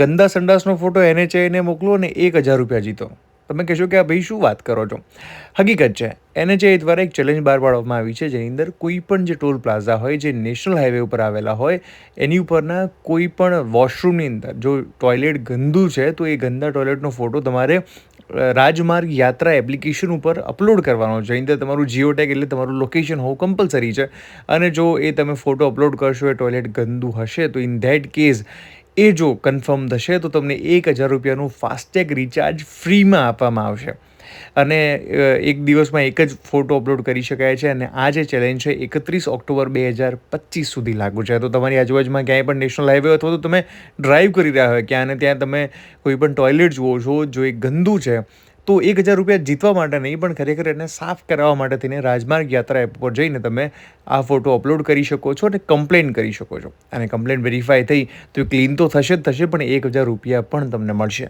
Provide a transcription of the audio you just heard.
ગંદા સંડાસનો ફોટો એને એને મોકલો અને એક હજાર રૂપિયા જીતો. તમે કહેશો કે આ ભાઈ શું વાત કરો છો? હકીકત છે એનએચએ દ્વારા એક ચેલેન્જ બહાર પાડવામાં આવી છે, જેની અંદર કોઈ પણ જે ટોલ પ્લાઝા હોય, જે નેશનલ હાઈવે ઉપર આવેલા હોય, એની ઉપરના કોઈ પણ વોશરૂમની અંદર, જો ટોયલેટ ગંદુ છે, તો એ ગંદા ટોયલેટનો ફોટો તમારે રાજમાર્ગ યાત્રા એપ્લિકેશન ઉપર અપલોડ કરવાનો છે. અંદર તમારું જીઓ ટેગ એટલે તમારું લોકેશન હોવું કમ્પલસરી છે. અને જો એ તમે ફોટો અપલોડ કરશો, એ ટોયલેટ ગંદુ હશે, તો ઇન ધેટ કેસ એ જો કન્ફર્મ થશે, તો તમને એક હજાર રૂપિયાનું ફાસ્ટેગ રિચાર્જ ફ્રીમાં આપવામાં આવશે. અને એક દિવસમાં એક જ ફોટો અપલોડ કરી શકાય છે અને આ જે ચેલેન્જ છે, એકત્રીસ ઓક્ટોબર બે હજાર પચીસ સુધી લાગુ છે. તો તમારી આજુબાજુમાં ક્યાંય પણ નેશનલ હાઈવે અથવા તો તમે ડ્રાઈવ કરી રહ્યા હોય, ક્યાં અને ત્યાં તમે કોઈ પણ ટોયલેટ જુઓ છો, જો એ ગંદુ છે તો એક હજાર રૂપિયા જીતવા માટે નહીં, પણ ખરેખર એને સાફ કરાવવા માટે થઈને રાજમાર્ગ યાત્રા એપ પર જઈને તમે આ ફોટો અપલોડ કરી શકો છો અને કમ્પ્લેન કરી શકો છો. અને કમ્પ્લેન વેરીફાઈ થઈ તો ક્લીન તો થશે જ થશે, પણ એક હજાર રૂપિયા પણ તમને મળશે.